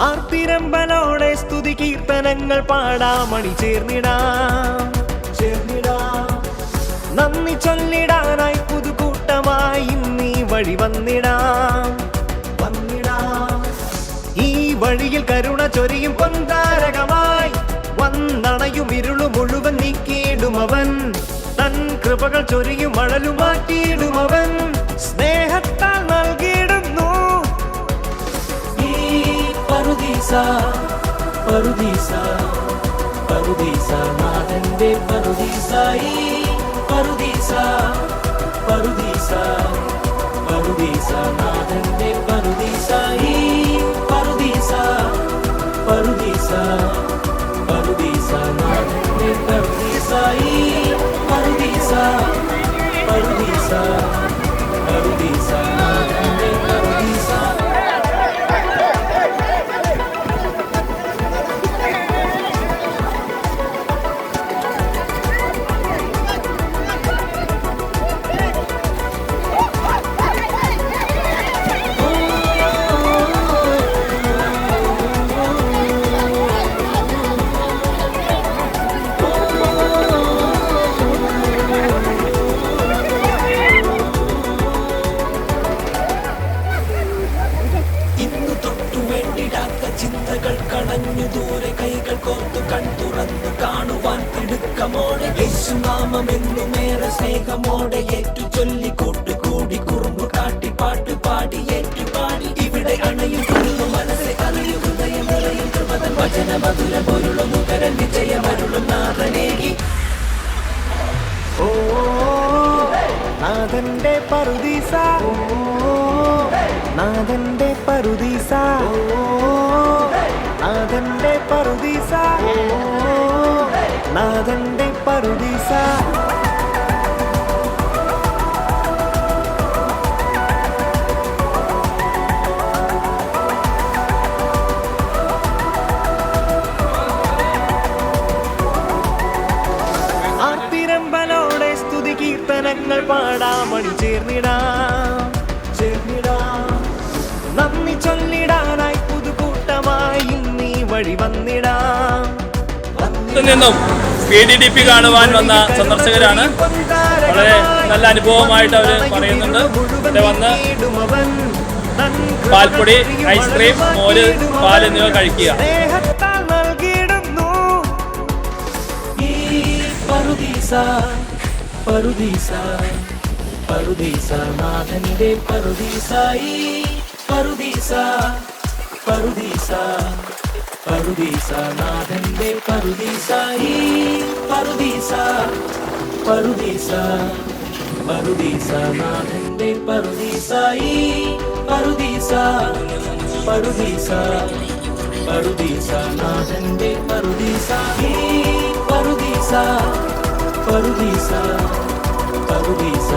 ആർത്തിരമ്പലോടെ സ്തുതി കീർത്തനങ്ങൾ പാടാമണി ചേർന്നിടാം ചേർന്നിടാം. നന്ദി ചൊല്ലിടാനായി പുതുക്കൂട്ടമായി നീ വഴി വന്നിടാം. വന്നിടാം ഈ വഴിയിൽ കരുണ ചൊരിയും പൊന്താരകമായി വന്നണയും ഇരുളു മുഴുവൻ നീക്കിയിടുമവൻ തൻ കൃപകൾ ചൊരിയും മാറ്റിയിടും പറുദീസ പറുദീസ പറുദീസ നാഥന്റെ പറുദീസ ഈ പറുദീസ പറുദീസ പറുദീസ നാഥന്റെ പറുദീസ ഈ പറുദീസ പറുദീസ പറുദീസ നാഥന്റെ പറുദീസ ദൂരെ കൈകൾ കോർത്തു കൺതുറന്നു കാണുവാൻ തിടുക്കമോടെ. യേശുനാമം എന്നുമേറെ സ്നേഹമോടെ ഏറ്റു ചൊല്ലി കൂട്ടുകൂടി കുറുമ്പു കാട്ടി പാട്ട് പാടി ഏറ്റു പാടി ഇവിടെ അണയും മനസ്സെ അറിയു ഹൃദയം നിറയും കൃപതൻ. വചന മധുര പൊരുളും കരൻ വിജയമരുളും നാഥനേകി. ഓ നാഥന്റെ പറുദീസ. ഓ നാഥന്റെ പറുദീസ. ഓ നാഥന്റെ പറുദീസ. നാഥന്റെ പറുദീസ. ആത്തിരമ്പലോടെ സ്തുതി കീർത്തനങ്ങൾ പാടാമണി ചേർന്നിടാം. വഴി വന്നിടാം. നിന്നും പി ഡി ഡി പി കാണുവാൻ വന്ന സന്ദർശകരാണ്. വളരെ നല്ല അനുഭവമായിട്ട് അവർ പറയുന്നുണ്ട്. ഇവിടെ വന്ന് പാൽപ്പൊടി ഐസ്ക്രീം മോര് പാൽ എന്നിവ കഴിക്കുക. പറുദീസ പറുദീസ പറുദീസ. പറുദീസ നാഥന്റെ പറുദീസ ഈ പറുദീസ പറുദീസ പറുദീസ നാഥന്റെ പറുദീസ ഈ പറുദീസ പറുദീസ പറുദീസ നാഥന്റെ പറുദീസ ഈ പറുദീസ പറുദീസ പറുദീസ